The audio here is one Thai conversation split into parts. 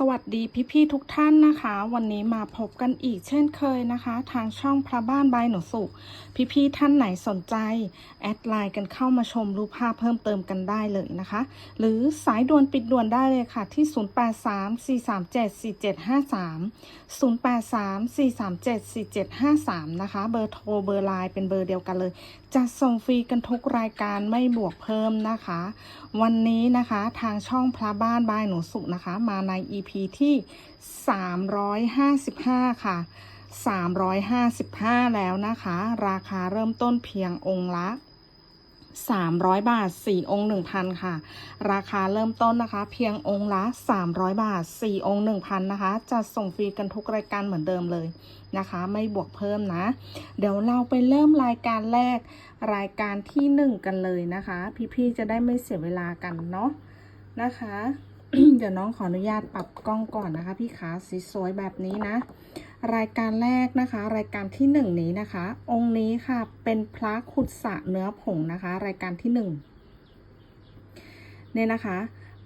สวัสดีพี่ๆทุกท่านนะคะ วันนี้มาพบกันอีกเช่นเคยนะคะ ทางช่องพระบ้านบายหนูสุพี่ๆท่านไหนสนใจ แอดไลน์กันเข้ามาชมรูปภาพเพิ่มเติมกันได้เลยนะคะ หรือสายด่วนปิดด่วนได้เลยค่ะที่ 0834374753 0834374753 นะคะ เบอร์โทรเบอร์ไลน์เป็นเบอร์เดียวกันเลยจะส่งฟรีกันทุกรายการไม่บวกเพิ่มนะคะ วันนี้นะคะทางช่องพระบ้านบายหนูสุนะคะ มาใน EP ที่ 355 ค่ะ 355 แล้วนะคะ ราคาเริ่มต้นเพียงองค์ละ300 บาท 4 องค์ 1,000 ค่ะ ราคาเริ่มต้นนะคะ เพียงองค์ละ 300 บาท 4 องค์ 1,000 นะคะ จะส่งฟรีกันทุกรายการเหมือนเดิมเลยนะคะ ไม่บวกเพิ่มนะ เดี๋ยวเราไปเริ่มรายการแรกรายการที่ 1 กันเลยนะคะ พี่ๆจะได้ไม่เสียเวลากันเนาะนะคะ เดี๋ยวน้องขออนุญาตปรับกล้องก่อนนะคะ พี่ขาสีสวยแบบนี้นะ รายการแรกนะคะ รายการที่หนึ่งนี้นะคะ องค์นี้ค่ะเป็นพระขุดสะเนื้อผงนะคะ รายการที่หนึ่งเนี่ยนะคะ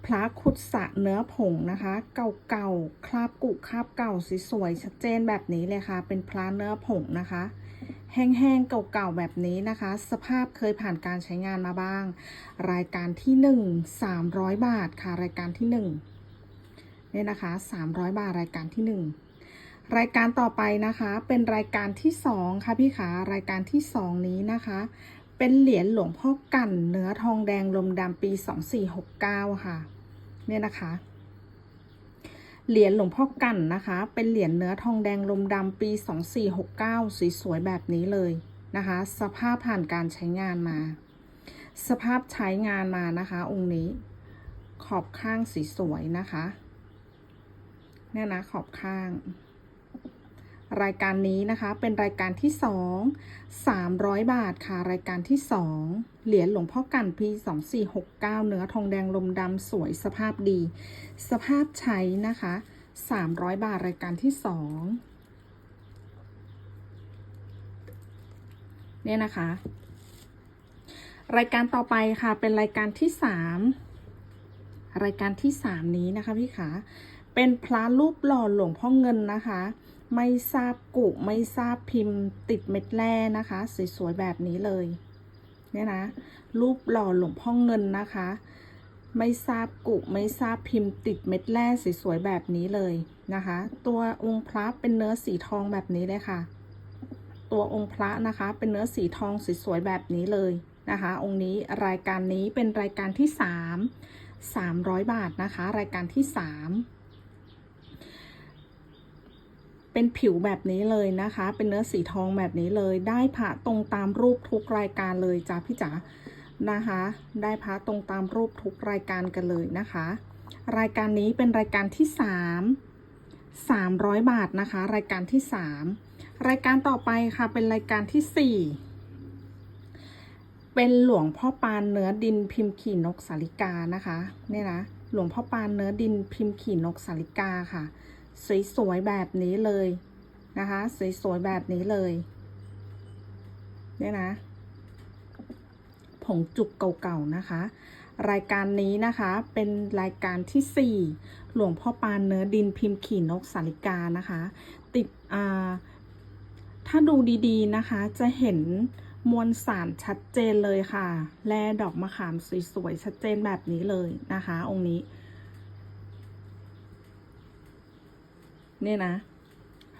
พระขุดสะเนื้อผงนะคะ เก่าๆคราบกุคราบเก่าสวยๆชัดเจนแบบนี้เลยค่ะ เป็นพระเนื้อผงนะคะ แห้งๆเก่าๆแบบนี้นะคะ สภาพเคยผ่านการใช้งานมาบ้าง รายการที่หนึ่งสามร้อยบาทค่ะรายการที่หนึ่งเนี่ยนะคะสามร้อยบาทรายการที่หนึ่งรายการต่อไปนะคะเป็นรายการที่สองค่ะพี่ขารายการที่สองนี้นะคะ เป็นเหรียญหลวงพ่อกันเนื้อทองแดงลมดำปี 2469 ค่ะ เนี่ยนะคะ เหรียญหลวงพ่อกันนะคะ เป็นเหรียญเนื้อทองแดงลมดำปี 2469สวยๆแบบนี้เลยนะคะ สภาพผ่านการใช้งานมา สภาพใช้งานมานะคะ องค์นี้ ขอบข้างสีสวยนะคะเนี่ยนะขอบข้าง รายการนี้นะคะเป็นรายการที่สอง300 บาทค่ะ รายการที่สองเหรียญหลวงพ่อกันปี2469 เนื้อทองแดงลมดำสวยสภาพดี สภาพใช้นะคะ 300 บาทรายการที่สองเนี่ยนะคะ รายการต่อไปค่ะเป็นรายการที่สามรายการที่สามนี้นะคะพี่ขาเป็นพระรูปหล่อหลวงพ่อเงินนะคะ ไม่ทราบกุไม่ทราบพิมพ์ติดเม็ดแร่นะคะ สวยๆแบบนี้เลยเนี่ยนะ รูปหล่อหลวงพ่อเงินนะคะ ไม่ทราบกุไม่ทราบพิมพ์ติดเม็ดแร่สวยๆแบบนี้เลยนะคะ ตัวองค์พระเป็นเนื้อสีทองแบบนี้เลยค่ะ ตัวองค์พระนะคะ เป็นเนื้อสีทองสวยๆแบบนี้เลยนะคะ องค์นี้รายการนี้เป็นรายการที่สามสามร้อยบาทนะคะ รายการที่สาม เป็นผิวแบบนี้เลยนะคะ เป็นเนื้อสีทองแบบนี้เลย ได้พระตรงตามรูปทุกรายการเลยจ้าพี่จ๋านะคะ ได้พระตรงตามรูปทุกรายการกันเลยนะคะ รายการนี้เป็นรายการที่สามสามร้อยบาทนะคะ รายการที่สามรายการต่อไปค่ะเป็นรายการที่สี่เป็นหลวงพ่อปานเนื้อดินพิมพ์ขี่นกสาลิกานะคะ เนี่ยนะหลวงพ่อปานเนื้อดินพิมพ์ขี่นกสาลิกาค่ะ สวยๆแบบนี้เลยนะคะสวยๆแบบนี้เลยเนี่ยนะผงจุกเก่าๆนะคะ รายการนี้นะคะเป็นรายการที่ 4 หลวงพ่อปานเนื้อดินพิมพ์ขี่นกสาลิกานะคะ ติดอ่าถ้าดูดีๆนะคะจะเห็นมวลสารชัดเจนเลยค่ะ แลดอกมะขามสวยๆชัดเจนแบบนี้เลยนะคะ องค์นี้ เนี่ยนะ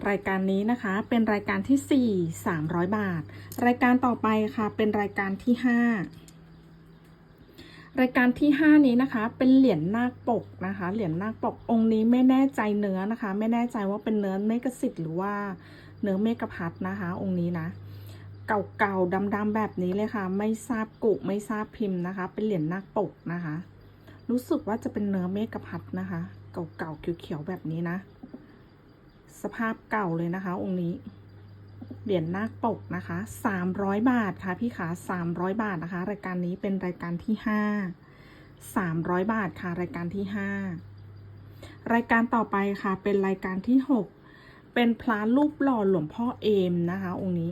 รายการนี้นะคะเป็นรายการที่ 4 300 บาท รายการต่อไปค่ะเป็นรายการที่ 5 รายการที่ 5 นี้นะคะ เป็นเหรียญนาคปกนะคะ เหรียญนาคปกองค์นี้ไม่แน่ใจเนื้อนะคะ ไม่แน่ใจว่าเป็นเนื้อเมกสิทธิ์หรือว่าเนื้อเมกพัดนะคะ องค์นี้นะเก่าๆดำๆแบบนี้เลยค่ะ ไม่ทราบกุไม่ทราบพิมพ์นะคะ เป็นเหรียญนาคปกนะคะ รู้สึกว่าจะเป็นเนื้อเมกพัดนะคะ เก่าๆเขียวๆแบบนี้นะ สภาพเก่าเลยนะคะ องค์นี้ เหรียญนาคปกนะคะ300บาทค่ะพี่ขา300บาทนะคะ รายการนี้เป็นรายการที่5 300บาทค่ะ รายการที่5รายการต่อไปค่ะเป็นรายการที่6เป็นพระรูปหล่อหลวงพ่อเอมนะคะ องค์นี้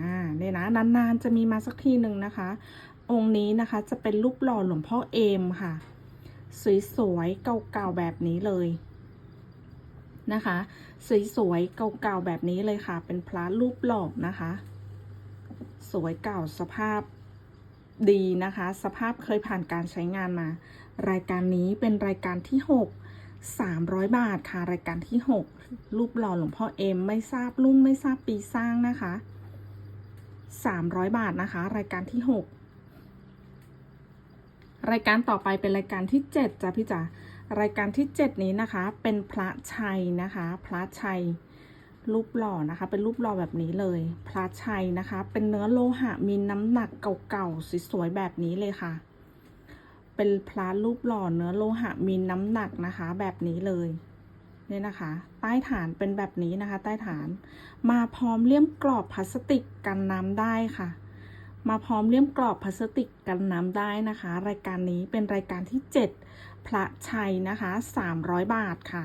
อ่าเนี่ยนะนานๆจะมีมาสักทีหนึ่งนะคะ องค์นี้นะคะจะเป็นรูปหล่อหลวงพ่อเอมค่ะ สวยๆเก่าๆแบบนี้เลย นะคะ สวยๆเก่าๆแบบนี้เลยค่ะ เป็นพระรูปหล่อนะคะ สวยเก่าสภาพดีนะคะ สภาพเคยผ่านการใช้งานมา รายการนี้เป็นรายการที่ 6 300 บาทค่ะ รายการที่ 6 รูปหล่อหลวงพ่อเอ็มไม่ทราบรุ่นไม่ทราบปีสร้างนะคะ 300 บาทนะคะ รายการที่ 6 รายการต่อไปเป็นรายการที่ 7จ้ะพี่จ๋า รายการที่ 7 นี้นะคะ เป็นพระชัยนะคะ พระชัย รูปหล่อนะคะ เป็นรูปหล่อแบบนี้เลย พระชัยนะคะ เป็นเนื้อโลหะมีน้ำหนักเก่าๆสวยๆแบบนี้เลยค่ะ เป็นพระรูปหล่อเนื้อโลหะมีน้ำหนักนะคะ แบบนี้เลยเนี่ยนะคะ ใต้ฐานเป็นแบบนี้นะคะ ใต้ฐาน มาพร้อมเลี่ยมกรอบพลาสติกกันน้ำได้ค่ะ มาพร้อมเลี่ยมกรอบพลาสติกกันน้ำได้นะคะ รายการนี้เป็นรายการที่ 7 พระชัยนะคะ300บาทค่ะ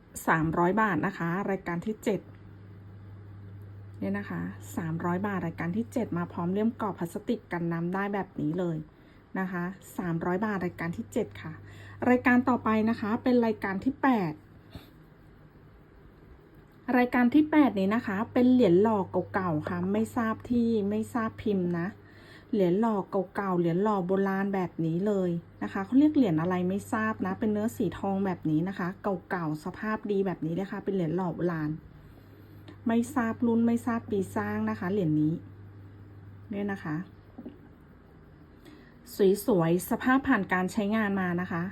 300บาทนะคะ รายการที่7เนี่ยนะคะ300บาทรายการที่7มาพร้อมเลี่ยมกรอบพลาสติกกันน้ำได้แบบนี้เลยนะคะ300บาทรายการที่7ค่ะ รายการต่อไปนะคะเป็นรายการที่8รายการที่ 8 นี้นะคะ เป็นเหรียญหล่อเก่าๆค่ะ ไม่ทราบที่ไม่ทราบพิมพ์นะ เหรียญหล่อเก่าๆ เหรียญหล่อโบราณแบบนี้เลยนะคะเขาเรียกเหรียญอะไรไม่ทราบนะ เป็นเนื้อสีทองแบบนี้นะคะ เก่าๆ สภาพดีแบบนี้เลยค่ะ เป็นเหรียญหล่อโบราณ ไม่ทราบรุ่นไม่ทราบปีสร้างนะคะ เหรียญนี้เนี่ยนะคะ สวยๆ สภาพผ่านการใช้งานมานะคะ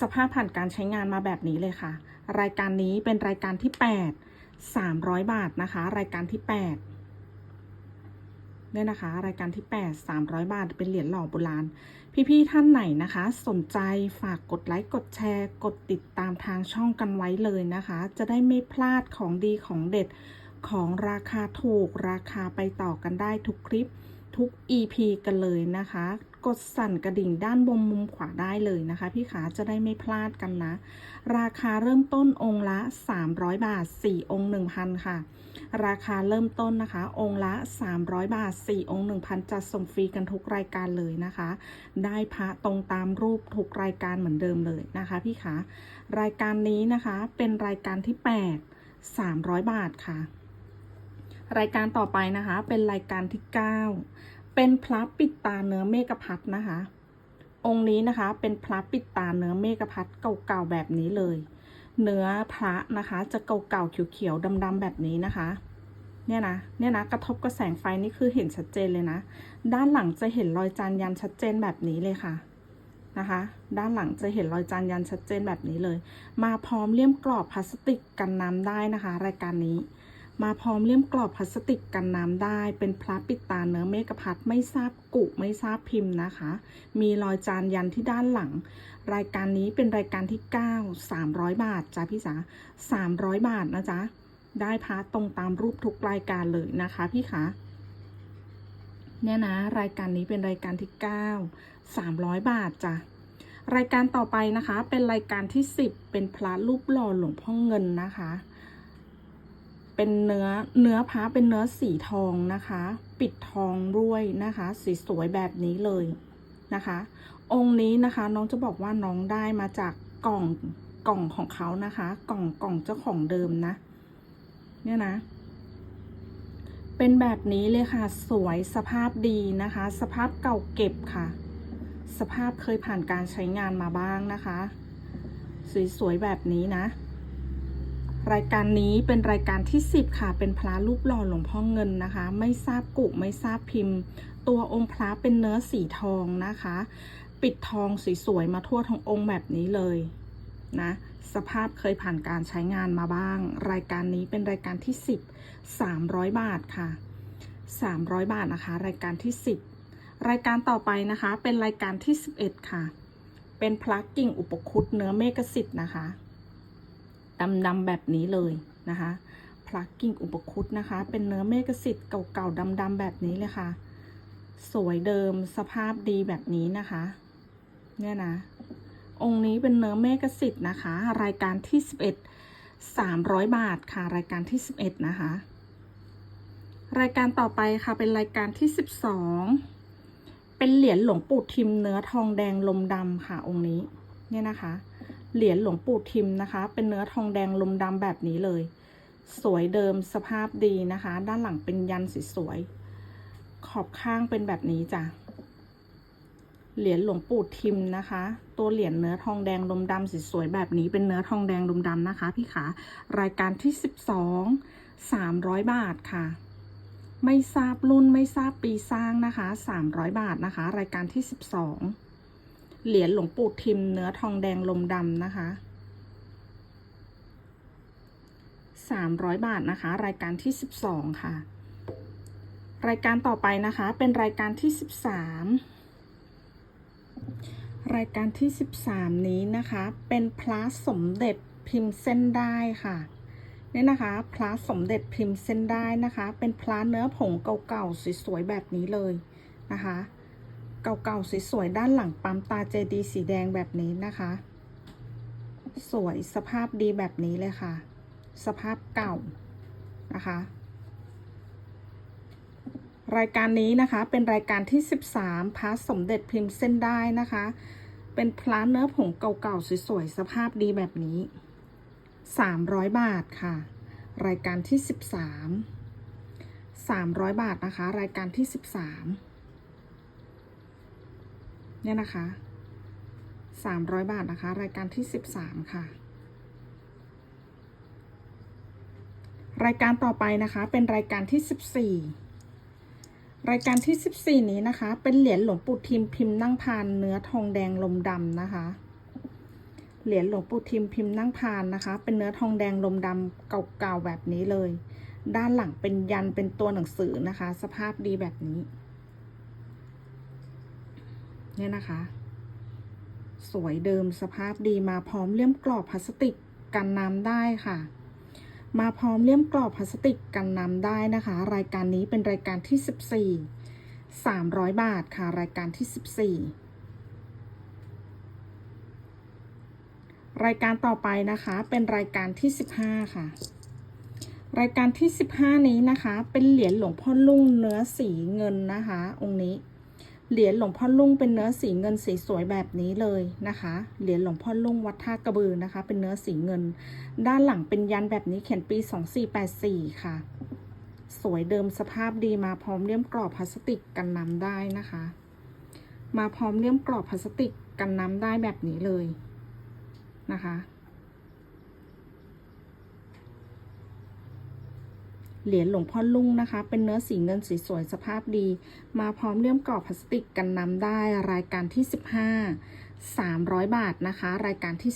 สภาพผ่านการใช้งานมาแบบนี้เลยค่ะ รายการนี้เป็นรายการที่ 8 300 บาทนะคะ รายการที่ 8 เนี่ยนะคะ รายการที่ 8 300 บาท เป็นเหรียญหล่อโบราณ พี่ ๆ ท่านไหนนะคะ สนใจฝากกดไลค์ กดแชร์ กดติดตามทางช่องกันไว้เลยนะคะ จะได้ไม่พลาดของดีของเด็ดของราคาถูกราคาไปต่อกันได้ทุกคลิปทุก EP กันเลยนะคะ กดสั่นกระดิ่งด้านบนมุมขวาได้เลยนะคะ พี่ขาจะได้ไม่พลาดกันนะ ราคาเริ่มต้นองค์ละ 300 บาท 4 องค์ 1,000 ค่ะ ราคาเริ่มต้นนะคะ องค์ละ 300 บาท 4 องค์ 1,000 จัดส่งฟรีกันทุกรายการเลยนะคะ ได้พระตรงตามรูปทุกรายการเหมือนเดิมเลยนะคะ พี่ขารายการนี้นะคะเป็นรายการที่ 8 300 บาทค่ะ รายการต่อไปนะคะเป็นรายการที่ 9 เป็นพระปิดตาเนื้อเมกพัดนะคะ องค์นี้นะคะเป็นพระปิดตาเนื้อเมกพัดเก่าๆแบบนี้เลย เนื้อพระนะคะจะเก่าๆเขียวๆดำๆแบบนี้นะคะ เนี่ยนะเนี่ยนะกระทบกับแสงไฟนี่คือเห็นชัดเจนเลยนะ ด้านหลังจะเห็นรอยจานยันชัดเจนแบบนี้เลยค่ะนะคะ ด้านหลังจะเห็นรอยจานยันชัดเจนแบบนี้เลย มาพร้อมเลี่ยมกรอบพลาสติกกันน้ำได้นะคะ รายการนี้ มาพร้อมเลี่ยมกรอบพลาสติกกันน้ำได้ เป็นพลาปิดตาเนื้อเมกะพัดไม่ทราบกุไม่ทราบพิมพ์นะคะ มีรอยจานยันที่ด้านหลัง รายการนี้เป็นรายการที่ 9 300 บาทจ้ะพี่จ๋า300 บาทนะจ๊ะ ได้พาตรงตามรูปทุกรายการเลยนะคะพี่คะเนี่ยนะ รายการนี้เป็นรายการที่ 9 300 บาทจ้ะรายการต่อไปนะคะ เป็นรายการที่ 10 เป็นพระรูปหล่อหลวงพ่อเงินนะคะ เป็นเนื้อเนื้อพระเป็นเนื้อสีทองนะคะ ปิดทองด้วยนะคะ สีสวยแบบนี้เลยนะคะ องค์นี้นะคะน้องจะบอกว่าน้องได้มาจากกล่องกล่องของเขานะคะ กล่องกล่องเจ้าของเดิมนะ เนี่ยนะ เป็นแบบนี้เลยค่ะ สวยสภาพดีนะคะ สภาพเก่าเก็บค่ะ สภาพเคยผ่านการใช้งานมาบ้างนะคะ สวยๆแบบนี้นะ รายการนี้เป็นรายการที่ 10 ค่ะ เป็นพระรูปหล่อหลวงพ่อเงินนะคะ ไม่ทราบกุไม่ทราบพิมพ์ ตัวองค์พระเป็นเนื้อสีทองนะคะ ปิดทองสวยๆมาทั่วทั้งองค์แบบนี้เลยนะสภาพเคยผ่านการใช้งานมาบ้าง รายการนี้เป็นรายการที่ 10 300 บาทค่ะ 300 บาทนะคะ รายการที่ 10 รายการต่อไปนะคะ เป็นรายการที่ 11 ค่ะ เป็นพลักกิ่งอุปคุตเนื้อเมกสิทธ์นะคะ ดำๆแบบนี้เลยนะคะพลักกิ่งอุปคุตนะคะ เป็นเนื้อเมกสิทธิ์เก่าๆดำๆแบบนี้เลยค่ะ สวยเดิมสภาพดีแบบนี้นะคะ เนี่ยนะ องค์นี้เป็นเนื้อเมกสิทธิ์นะคะ รายการที่ 11 300 บาทค่ะ รายการที่ 11 นะคะ รายการต่อไปค่ะเป็นรายการที่ 12 เป็นเหรียญหลวงปู่ทิมเนื้อทองแดงลมดำค่ะองค์นี้ เนี่ยนะคะ เหรียญหลวงปู่ทิมนะคะ เป็นเนื้อทองแดงลมดำแบบนี้เลย สวยเดิมสภาพดีนะคะ ด้านหลังเป็นยันสีสวยๆขอบข้างเป็นแบบนี้จ้ะ เหรียญหลวงปู่ทิมนะคะ ตัวเหรียญเนื้อทองแดงลมดำสีสวยแบบนี้เป็นเนื้อทองแดงลมดำนะคะ พี่ขารายการที่สิบสองสามร้อยบาทค่ะไม่ทราบรุ่นไม่ทราบปีสร้างนะคะสามร้อยบาทนะคะ รายการที่สิบสอง เหรียญหลวงปู่ทิมเนื้อทองแดงลมดำนะคะสามร้อยบาทนะคะ รายการที่สิบสองค่ะ รายการต่อไปนะคะ เป็นรายการที่สิบสามรายการที่ 13 นี้นะคะ เป็นพระสมเด็จพิมพ์เส้นได้ค่ะเนี่ยนะคะพระสมเด็จพิมพ์เส้นได้นะคะ เป็นพระเนื้อผงเก่าๆสวยๆแบบนี้เลยนะคะ เก่าๆสวยๆด้านหลังปั๊มตาเจดีสีแดงแบบนี้นะคะ สวยสภาพดีแบบนี้เลยค่ะ สภาพเก่านะคะ รายการนี้นะคะเป็นรายการที่ 13พระสมเด็จพิมพ์เส้นได้นะคะ เป็นพระเนื้อผงเก่าๆสวยๆสภาพดีแบบนี้ 300 บาทค่ะ รายการที่ 13 300 บาทนะคะ รายการที่ 13 เนี่ยนะคะ300บาทนะคะ รายการที่13ค่ะ รายการต่อไปนะคะเป็นรายการที่14รายการที่14นี้นะคะ เป็นเหรียญหลวงปู่ทิมพิมพ์นั่งพานเนื้อทองแดงลมดำนะคะ เหรียญหลวงปู่ทิมพิมพ์นั่งพานนะคะ เป็นเนื้อทองแดงลมดำเก่าๆแบบนี้เลย ด้านหลังเป็นยันเป็นตัวหนังสือนะคะ สภาพดีแบบนี้ เนี่ยนะคะ สวยเดิมสภาพดีมาพร้อมเลี่ยมกรอบพลาสติกกันน้ำได้ค่ะ มาพร้อมเลี่ยมกรอบพลาสติกกันน้ำได้นะคะ รายการนี้เป็นรายการที่ 14 300 บาทค่ะ รายการที่ 14 รายการต่อไปนะคะเป็นรายการที่ 15 ค่ะรายการที่ 15 นี้นะคะ เป็นเหรียญหลวงพ่อลุ่งเนื้อสีเงินนะคะ องค์นี้ เหรียญหลวงพ่อลุ่งเป็นเนื้อสีเงินสีสวยแบบนี้เลยนะคะ เหรียญหลวงพ่อลุ่งวัดท่ากระบือนะคะ เป็นเนื้อสีเงิน ด้านหลังเป็นยันแบบนี้เขียนปี 2484 ค่ะ สวยเดิมสภาพดีมาพร้อมเลี่ยมกรอบพลาสติกกันน้ำได้นะคะ มาพร้อมเลี่ยมกรอบพลาสติกกันน้ำได้แบบนี้เลยนะคะ เหรียญหลวงพ่อลุ่งนะคะ เป็นเนื้อสีเงินสีสวยสภาพดี มาพร้อมเลี่ยมกรอบพลาสติกกันน้ำได้รายการที่ 15 300 บาทนะคะ รายการที่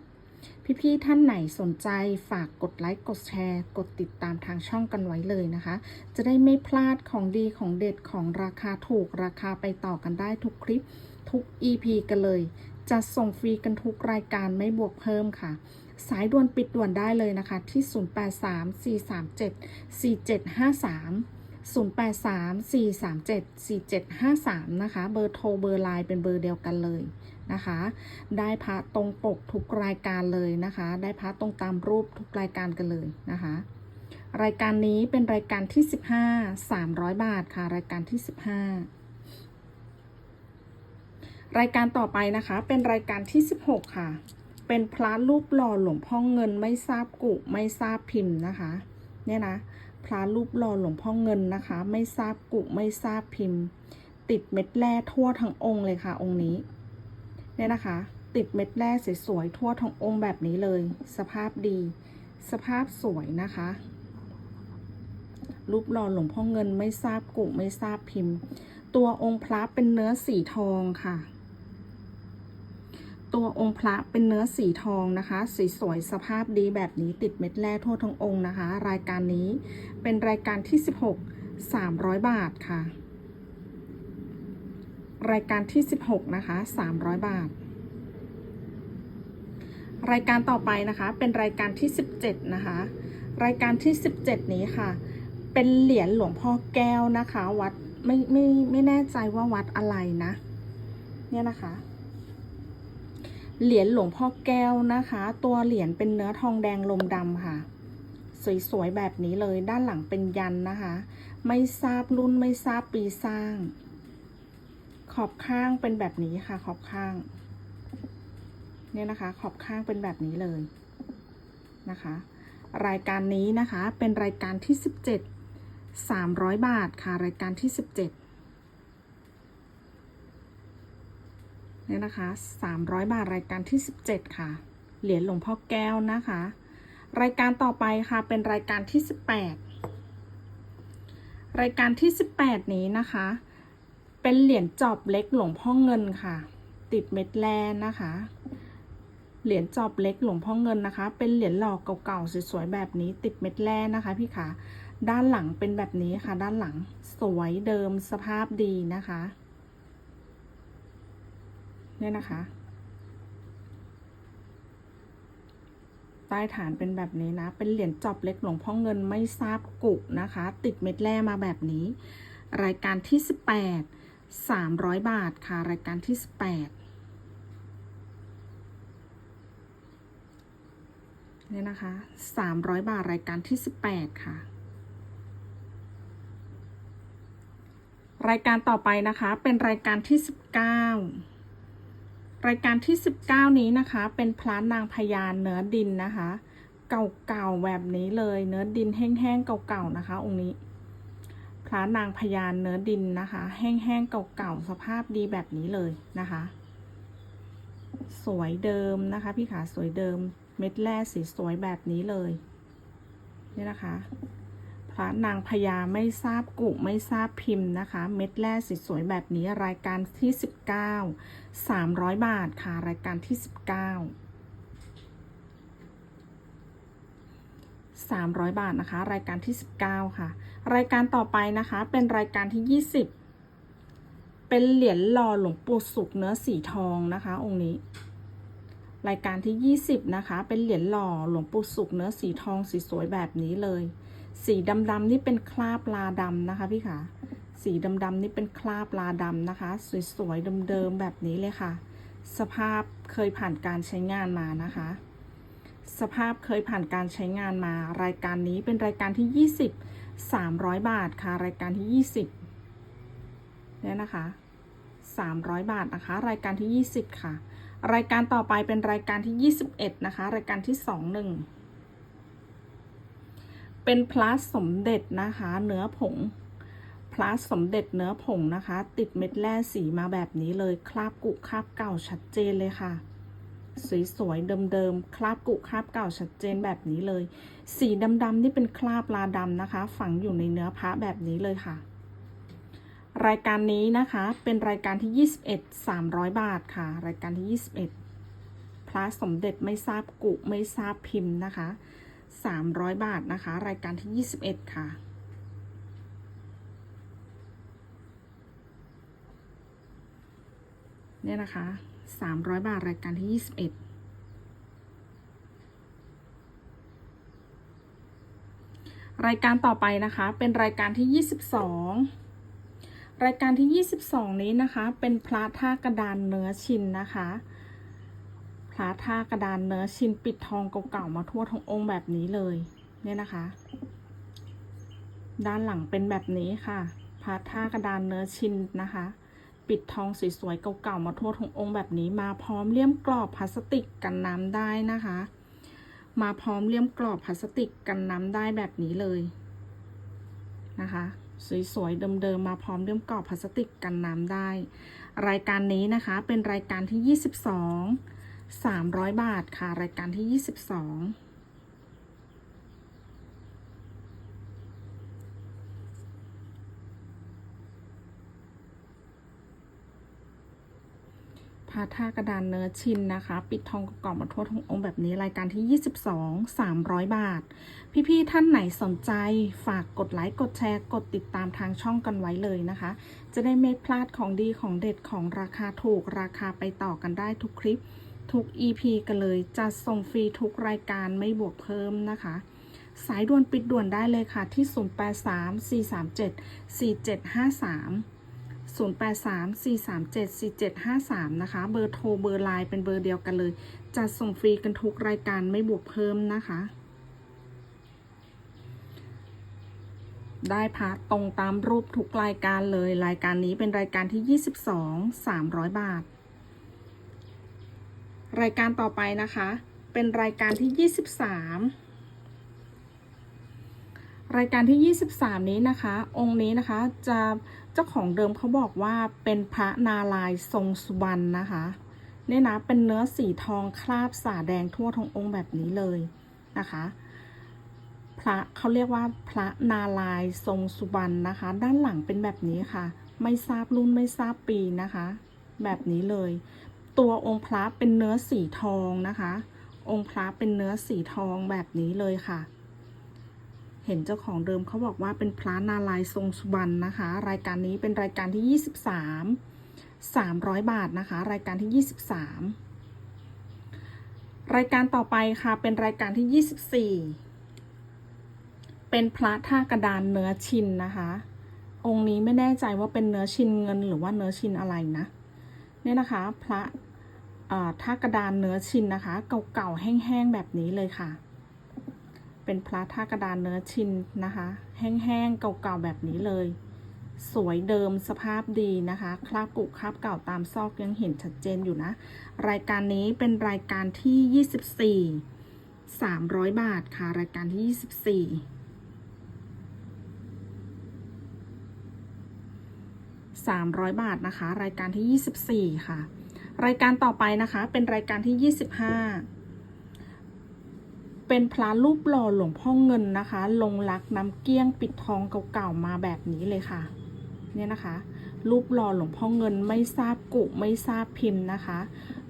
15 พี่ๆท่านไหนสนใจฝากกดไลค์กดแชร์ กดติดตามทางช่องกันไว้เลยนะคะ จะได้ไม่พลาดของดีของเด็ดของราคาถูกราคาไปต่อกันได้ทุกคลิปทุก EP กันเลยจะส่งฟรีกันทุกรายการไม่บวกเพิ่มค่ะ สายด่วนปิดด่วนได้เลยนะคะที่ 0834374753 0834374753 นะคะ เบอร์โทรเบอร์ไลน์เป็นเบอร์เดียวกันเลยนะคะ ได้พระตรงปกทุกรายการเลยนะคะ ได้พระตรงตามรูปทุกรายการกันเลยนะคะ รายการนี้เป็นรายการที่ 15 300 บาทค่ะ รายการที่ 15 รายการต่อไปนะคะ เป็นรายการที่ 16 ค่ะ เป็นพระรูปหล่อหลวงพ่อเงินไม่ทราบกุไม่ทราบพิมพ์นะคะ เนี่ยนะพระรูปหล่อหลวงพ่อเงินนะคะ ไม่ทราบกุไม่ทราบพิมพ์ ติดเม็ดแร่ทั่วทั้งองค์เลยค่ะ องค์นี้เนี่ยนะคะ ติดเม็ดแร่สวยๆทั่วทั้งองค์แบบนี้เลย สภาพดี สภาพสวยนะคะ รูปหล่อหลวงพ่อเงินไม่ทราบกุไม่ทราบพิมพ์ ตัวองค์พระเป็นเนื้อสีทองค่ะ ตัวองค์พระเป็นเนื้อสีทองนะคะ สีสวยสภาพดีแบบนี้ติดเม็ดแร่ทั่วทั้งองค์นะคะ รายการนี้เป็นรายการที่ 16 300 บาทค่ะ รายการที่ 16 นะคะ 300 บาท รายการต่อไปนะคะเป็นรายการที่ 17 นะคะ รายการที่ 17 นี้ค่ะ เป็นเหรียญหลวงพ่อแก้วนะคะ วัดไม่ไม่ไม่แน่ใจว่าวัดอะไรนะ เนี่ยนะคะ เหรียญหลวงพ่อแก้วนะคะ ตัวเหรียญเป็นเนื้อทองแดงลมดำค่ะ สวยๆ แบบนี้เลยด้านหลังเป็นยันนะคะ ไม่ทราบรุ่นไม่ทราบปีสร้าง ขอบข้างเป็นแบบนี้ค่ะ ขอบข้าง เนี่ยนะคะ ขอบข้างเป็นแบบนี้เลยนะคะ รายการนี้นะคะเป็นรายการที่ 17 300 บาทค่ะ รายการที่ 17 นี่ยนะคะ300 บาทรายการที่ 17 ค่ะ เหรียญหลวงพ่อแก้วนะคะ รายการต่อไปค่ะเป็นรายการที่ 18 รายการที่ 18 นี้นะคะ เป็นเหรียญจอบเล็กหลวงพ่อเงินค่ะ ติดเม็ดแร่นะคะ เหรียญจอบเล็กหลวงพ่อเงินนะคะ เป็นเหรียญหลอกเก่าๆสวยๆแบบนี้ ติดเม็ดแร่นะคะพี่ขาด้านหลังเป็นแบบนี้ค่ะ ด้านหลังสวยเดิมสภาพดีนะคะ เนี่ยนะคะ ใต้ฐานเป็นแบบนี้นะ เป็นเหรียญจอบเล็กหลวงพ่อเงินไม่ทราบกุนะคะ ติดเม็ดแร่มาแบบนี้ รายการที่ 18 300 บาทค่ะ รายการที่ 18เนี่ยนะคะ 300 บาทรายการที่ 18 ค่ะรายการต่อไปนะคะเป็นรายการที่ 19 รายการที่ 19 นี้นะคะ เป็นพระนางพญานเนื้อดินนะคะ เก่าๆแบบนี้เลย เนื้อดินแห้งๆเก่าๆนะคะ องค์นี้พระนางพญานเนื้อดินนะคะ แห้งๆเก่าๆสภาพดีแบบนี้เลยนะคะ สวยเดิมนะคะ พี่ขาสวยเดิมเม็ดแร่สีสวยแบบนี้เลยนี่นะคะ พระนางพญาไม่ทราบกุไม่ทราบพิมพ์นะคะ เม็ดแร่สีสวยแบบนี้รายการที่ 19 300 บาทค่ะรายการที่ 19 300 บาทนะคะ รายการที่ 19 ค่ะ รายการต่อไปนะคะเป็นรายการที่ 20 เป็นเหรียญหล่อหลวงปู่สุกเนื้อสีทองนะคะ องค์นี้รายการที่ 20 นะคะ เป็นเหรียญหล่อหลวงปู่สุกเนื้อสีทองสีสวยแบบนี้เลย สีดำๆนี่เป็นคราบลาดำนะคะพี่ขาสีดำๆนี่เป็นคราบลาดำนะคะ สวยๆเดิมๆแบบนี้เลยค่ะ สภาพเคยผ่านการใช้งานมานะคะ สภาพเคยผ่านการใช้งานมา รายการนี้เป็นรายการที่ 20 300 บาทค่ะ รายการที่ 20เนี่ยนะคะ300 บาทนะคะ รายการที่ 20 ค่ะ รายการต่อไปเป็นรายการที่ 21 นะคะ รายการที่ 21 เป็นพลัสสมเด็จนะคะ เนื้อผงพลัสสมเด็จเนื้อผงนะคะ ติดเม็ดแร่สีมาแบบนี้เลยคราบกุคราบเก่าชัดเจนเลยค่ะ สวยๆเดิมๆคราบกุคราบเก่าชัดเจนแบบนี้เลย สีดำๆนี่เป็นคราบลาดำนะคะ ฝังอยู่ในเนื้อพระแบบนี้เลยค่ะ รายการนี้นะคะเป็นรายการที่ 21 300 บาทค่ะ รายการที่ 21พระสมเด็จไม่ทราบกุไม่ทราบพิมพ์นะคะ 300 บาทนะคะ รายการที่ 21 ค่ะ เนี่ยนะคะ 300 บาท รายการที่ 21รายการต่อไปนะคะเป็นรายการที่ 22 รายการที่ 22 นี้นะคะ เป็นพระท่ากระดานเนื้อชินนะคะ พระท่ากระดานเนื้อชิ้นปิดทองเก่าๆมาทั่วทั้งองค์แบบนี้เลย เนี่ยนะคะ ด้านหลังเป็นแบบนี้ค่ะพระท่ากระดานเนื้อชิ้นนะคะ ปิดทองสวยๆเก่าๆมาทั่วทั้งองค์แบบนี้ มาพร้อมเลี่ยมกรอบพลาสติกกันน้ำได้นะคะ มาพร้อมเลี่ยมกรอบพลาสติกกันน้ำได้แบบนี้เลยนะคะสวยๆ เดิมๆ มาพร้อมเลี่ยมกรอบพลาสติกกันน้ำได้ รายการนี้นะคะเป็นรายการที่ 22 300บาทค่ะ รายการที่22พาท่ากระดานเนื้อชินนะคะ ปิดทองกล่องมาทั่วทั้งองค์แบบนี้รายการที่ 22 300 บาท พี่ ๆ ท่านไหนสนใจฝากกดไลค์กดแชร์ กดติดตามทางช่องกันไว้เลยนะคะ จะได้ไม่พลาดของดีของเด็ดของราคาถูกราคาไปต่อกันได้ทุกคลิป ทุก EP กันเลยจะส่งฟรีทุกรายการไม่บวกเพิ่มนะคะ สายด่วนปิดด่วนได้เลยค่ะที่ 0834374753 0834374753 นะคะ เบอร์โทรเบอร์ไลน์เป็นเบอร์เดียวกันเลยจะส่งฟรีกันทุกรายการไม่บวกเพิ่มนะคะ ได้พัตรงตามรูปทุกรายการเลย รายการนี้เป็นรายการที่ 22 300 บาท รายการต่อไปนะคะ เป็นรายการที่ 23 รายการที่ 23 นี้นะคะ องค์นี้นะคะจะเจ้าของเดิมเขาบอกว่าเป็นพระนารายทรงสุบรรณนะคะเนี่ยนะเป็นเนื้อสีทองคราบสาแดงทั่วทั้งองค์แบบนี้เลยนะคะพระเขาเรียกว่าพระนารายทรงสุบรรณนะคะ ด้านหลังเป็นแบบนี้ค่ะ ไม่ทราบรุ่นไม่ทราบปีนะคะ แบบนี้เลย ตัวองค์พระเป็นเนื้อสีทองนะคะ องค์พระเป็นเนื้อสีทองแบบนี้เลยค่ะ เห็นเจ้าของเดิมเขาบอกว่าเป็นพระนารายทรงสุบรรณนะคะ รายการนี้เป็นรายการที่ 23 300 บาทนะคะ รายการที่ 23 รายการต่อไปค่ะเป็นรายการที่ 24 เป็นพระท่ากระดานเนื้อชินนะคะ องค์นี้ไม่แน่ใจว่าเป็นเนื้อชินเงินหรือว่าเนื้อชินอะไรนะ เนี่ยนะคะ พระท่ากระดานเนื้อชินนะคะ เก่าๆแห้งๆแบบนี้เลยค่ะ เป็นพระท่ากระดานเนื้อชินนะคะ แห้งๆเก่าๆแบบนี้เลย สวยเดิมสภาพดีนะคะ คราบกุคราบเก่าตามซอกยังเห็นชัดเจนอยู่นะ รายการนี้เป็นรายการที่ 24 300 บาทค่ะ รายการที่ 24 300 บาทนะคะ รายการที่ 24 ค่ะ รายการต่อไปนะคะ เป็นรายการที่ 25 เป็นพระรูปหล่อหลวงพ่อเงินนะคะ ลงรักน้ำเกี้ยงปิดทองเก่าๆมาแบบนี้เลยค่ะ เนี่ยนะคะ รูปหล่อหลวงพ่อเงินไม่ทราบกุไม่ทราบพิมพ์นะคะ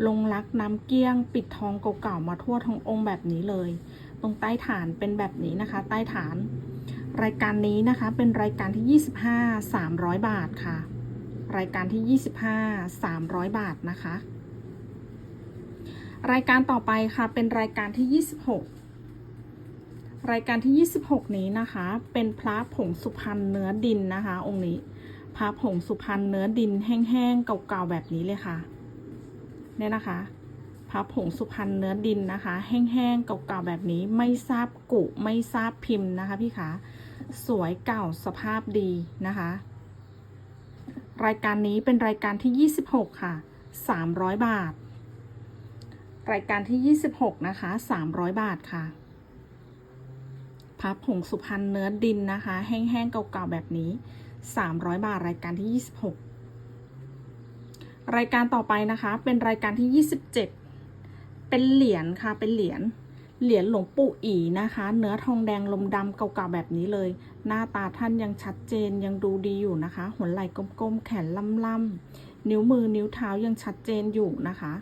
ลงรักน้ำเกี้ยง ปิดทองเก่าๆมาทั่วทั้งองค์แบบนี้เลย ตรงใต้ฐานเป็นแบบนี้นะคะ ใต้ฐานรายการนี้นะคะเป็นรายการที่ 25 300 บาทค่ะ รายการที่ 25 300 บาทนะคะ รายการต่อไปค่ะเป็นรายการที่ 26 รายการที่ 26 นี้นะคะ เป็นพระผงสุพรรณเนื้อดินนะคะ องค์นี้พระผงสุพรรณเนื้อดินแห้งๆเก่าๆแบบนี้เลยค่ะเนี่ยนะคะพระผงสุพรรณเนื้อดินนะคะ แห้งๆเก่าๆแบบนี้ไม่ทราบกุไม่ทราบพิมพ์นะคะพี่คะสวยเก่าสภาพดีนะคะ รายการนี้เป็นรายการที่ 26 ค่ะ 300 บาท รายการที่ 26 นะคะ 300 บาทค่ะพับผงสุพรรณเนื้อดินนะคะ แห้งๆ เก่าๆ แบบนี้ 300 บาท รายการที่ 26 รายการต่อไปนะคะ เป็นรายการที่ 27 เป็นเหรียญค่ะ เป็นเหรียญ เหรียญหลวงปู่อีนะคะ เนื้อทองแดงลมดำเก่าๆ แบบนี้เลย หน้าตาท่านยังชัดเจนยังดูดีอยู่นะคะ หัวไหล่กลมๆ แขนล่ำๆ นิ้วมือนิ้วเท้ายังชัดเจนอยู่นะคะ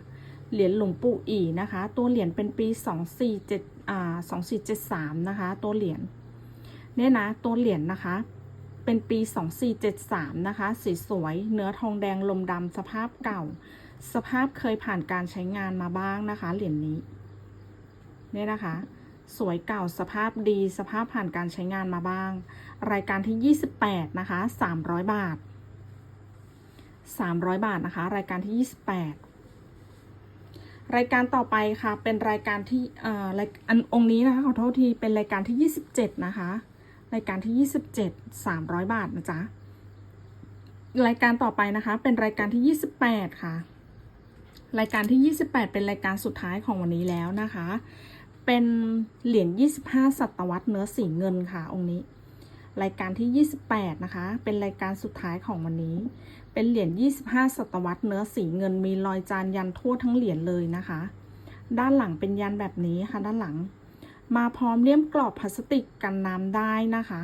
เหรียญหลวงปู่อีนะคะ ตัวเหรียญเป็นปี 247อ่า2473 นะคะ ตัวเหรียญเนี่ยนะตัวเหรียญนะคะ เป็นปี 2473 นะคะ สีสวย เนื้อทองแดงลมดำสภาพเก่า สภาพเคยผ่านการใช้งานมาบ้างนะคะ เหรียญนี้เนี่ยนะคะ สวยเก่าสภาพดี สภาพผ่านการใช้งานมาบ้าง รายการที่ 28 นะคะ 300 บาท 300 บาทนะคะ รายการที่ 28รายการต่อไปค่ะเป็นรายการที่เอ่อรายอันองนี้นะคะขอโทษทีเป็นรายการที่ 27 นะคะ รายการที่ 27 300 บาทนะจ๊ะรายการต่อไปนะคะเป็นรายการที่ 28 ค่ะ รายการที่ 28 เป็นรายการสุดท้ายของวันนี้แล้วนะคะ เป็นเหรียญ 25 ศตวรรษเนื้อสีเงินค่ะองค์นี้ รายการที่ 28 นะคะ เป็นรายการสุดท้ายของวันนี้ เป็นเหรียญ 25 ศตวรรษเนื้อสีเงิน มีรอยจานยันทั่วทั้งเหรียญเลยนะคะ ด้านหลังเป็นยันแบบนี้ค่ะ ด้านหลัง มาพร้อมเลี่ยมกรอบพลาสติกกันน้ำได้นะคะ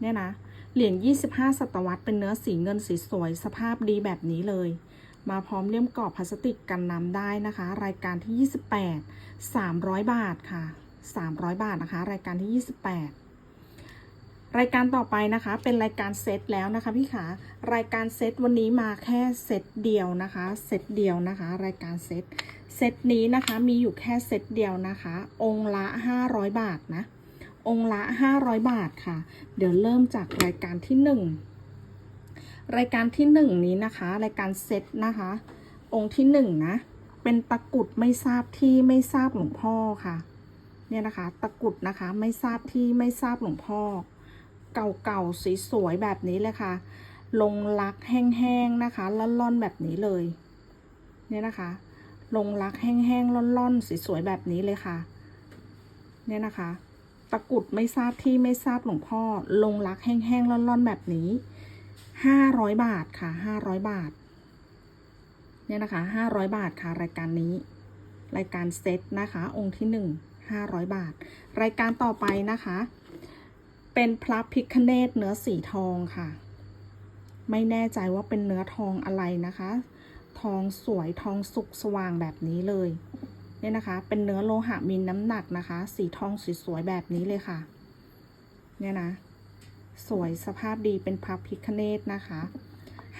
เนี่ยนะ เหรียญ 25 ศตวรรษเป็นเนื้อสีเงินสีสวยสภาพดีแบบนี้เลย มาพร้อมเลี่ยมกรอบพลาสติกกันน้ำได้นะคะ รายการที่ 28 300 บาทค่ะ 300 บาทนะคะ รายการที่ 28รายการต่อไปนะคะเป็นรายการเซตแล้วนะคะพี่ขารายการเซตวันนี้มาแค่เซตเดียวนะคะเซตเดียวนะคะ รายการเซตเซตนี้นะคะมีอยู่แค่เซตเดียวนะคะ องค์ละ 500 บาทนะองค์ละ 500 บาทค่ะ เดี๋ยวเริ่มจากรายการที่ 1 รายการที่1นี้นะคะ รายการเซตนะคะ องค์ที่1นะ เป็นตะกุดไม่ทราบที่ไม่ทราบหลวงพ่อค่ะ เนี่ยนะคะ ตะกุดนะคะไม่ทราบที่ไม่ทราบหลวงพ่อ เก่าๆสีสวยๆแบบนี้เลยค่ะ ลงลักแห้งๆนะคะล่อนๆแบบนี้เลย เนี่ยนะคะ ลงรักแห้งๆล่อนๆสวยๆแบบนี้เลยค่ะ เนี่ยนะคะ ตะกุดไม่ทราบที่ไม่ทราบหลวงพ่อ ลงรักแห้งๆล่อนๆแบบนี้ ห้าร้อยบาทค่ะห้าร้อยบาท เนี่ยนะคะห้าร้อยบาทค่ะ รายการนี้ รายการเซตนะคะ องค์ที่หนึ่งห้าร้อยบาท รายการต่อไปนะคะ เป็นพระพิคเนตเนื้อสีทองค่ะ ไม่แน่ใจว่าเป็นเนื้อทองอะไรนะคะ ทองสวยทองสุกสว่างแบบนี้เลย เนี่ยนะคะ เป็นเนื้อโลหะมีน้ำหนักนะคะ สีทองสวยๆแบบนี้เลยค่ะ เนี่ยนะ สวยสภาพดีเป็นพระพิคเนตนะคะ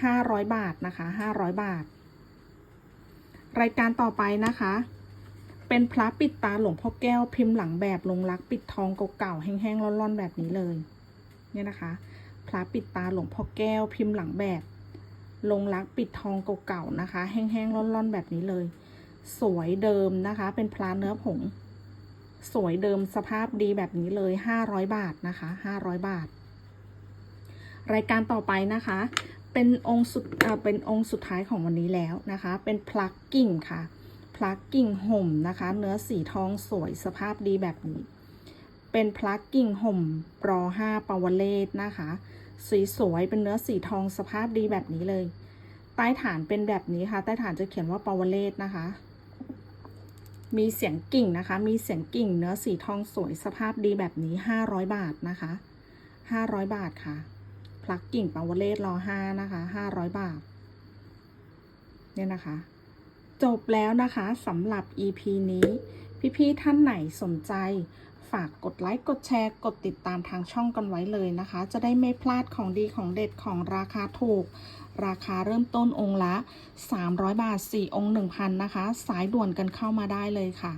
ห้าร้อยบาทนะคะห้าร้อยบาท รายการต่อไปนะคะ เป็นพระปิดตาหลวงพ่อแก้วพิมพ์หลังแบบลงรักปิดทองเก่าๆแห้งๆร่อนๆแบบนี้เลย เนี่ยนะคะ พระปิดตาหลวงพ่อแก้วพิมพ์หลังแบบ ลงรักปิดทองเก่าๆนะคะ แห้งๆร่อนๆแบบนี้เลย สวยเดิมนะคะ เป็นพระเนื้อผงสวยเดิมสภาพดีแบบนี้เลยห้าร้อยบาทนะคะห้าร้อยบาท รายการต่อไปนะคะ เป็นองค์สุดเป็นองค์สุดท้ายของวันนี้แล้วนะคะ เป็นพลักกิ่งค่ะพลักกิ่งห่มนะคะ เนื้อสีทองสวยสภาพดีแบบนี้ เป็นพลักกิ่งห่มปรห้าปวเลศนะคะสีสวยเป็นเนื้อสีทองสภาพดีแบบนี้เลย ใต้ฐานเป็นแบบนี้ค่ะ ใต้ฐานจะเขียนว่าปวเลศนะคะ มีเสียงกิ่งนะคะ มีเสียงกิ่งเนื้อสีทองสวยสภาพดีแบบนี้ห้าร้อยบาทนะคะห้าร้อยบาทค่ะ พลักกิ่งปาวเลศรอห้านะคะห้าร้อยบาท เนี่ยนะคะ จบแล้วนะคะสำหรับ EP นี้ พี่ ๆ ท่านไหนสนใจ ฝากกดไลค์ กดแชร์ กดติดตามทางช่องกันไว้เลยนะคะ จะได้ไม่พลาดของดีของเด็ดของราคาถูก ราคาเริ่มต้นองค์ละ 300 บาท 4 องค์ 1,000 นะคะ สายด่วนกันเข้ามาได้เลยค่ะ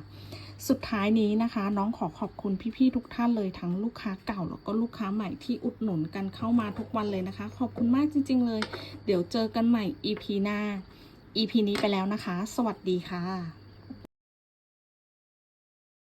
สุดท้ายนี้นะคะ น้องขอขอบคุณพี่ๆทุกท่านเลยทั้งลูกค้าเก่าแล้วก็ลูกค้าใหม่ที่อุดหนุนกันเข้ามาทุกวันเลยนะคะ ขอบคุณมากจริง ๆ เลย เดี๋ยวเจอกันใหม่ EP หน้า EP นี้ไปแล้วนะคะ สวัสดีค่ะ